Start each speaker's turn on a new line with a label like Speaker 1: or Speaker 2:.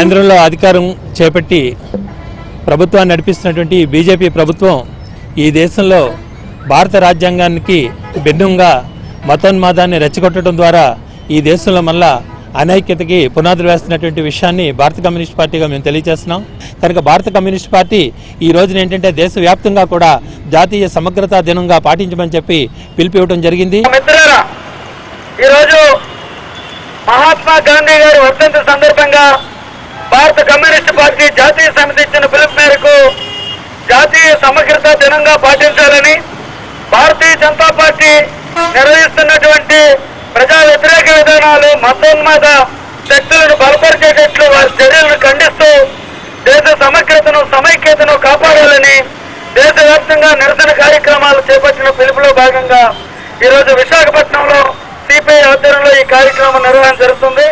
Speaker 1: కేంద్రంలో అధికారం చేపట్టి ప్రభుత్వాన్ని నడిపిస్తున్నటువంటి బీజేపీ ప్రభుత్వం ఈ దేశంలో భారత రాజ్యాంగానికి భిన్నంగా మతోన్మాదాన్ని రెచ్చగొట్టడం ద్వారా ఈ దేశంలో మళ్ళా అనైక్యతకి పునాదులు వేస్తున్నటువంటి విషయాన్ని భారత కమ్యూనిస్ట్ పార్టీగా మేము తెలియజేస్తున్నాం. కనుక భారత కమ్యూనిస్ట్ పార్టీ ఈ రోజున ఏంటంటే దేశవ్యాప్తంగా కూడా జాతీయ సమగ్రతా దినంగా పాటించమని చెప్పి పిలిపివ్వడం జరిగింది.
Speaker 2: ఈరోజు మహాత్మా గాంధీ గారి వర్ధంతి సందర్భంగా భారత కమ్యూనిస్ట్ పార్టీ జాతీయ సమితి ఇచ్చిన పిలుపు మేరకు జాతీయ సమగ్రత దినంగా పాటించాలని భారతీయ జనతా పార్టీ నిర్వహిస్తున్నటువంటి ప్రజా వ్యతిరేక విధానాలు మతోన్మాద శక్తులను బలపరిచేటట్లు వారి చర్యలను ఖండిస్తూ దేశ సమగ్రతను సమైక్యతను కాపాడాలని దేశవ్యాప్తంగా నిరసన కార్యక్రమాలు చేపట్టిన పిలుపులో భాగంగా ఈరోజు విశాఖపట్నంలో సిపిఐ ఆధ్వర్యంలో ఈ కార్యక్రమం నిర్వహణ జరుగుతుంది.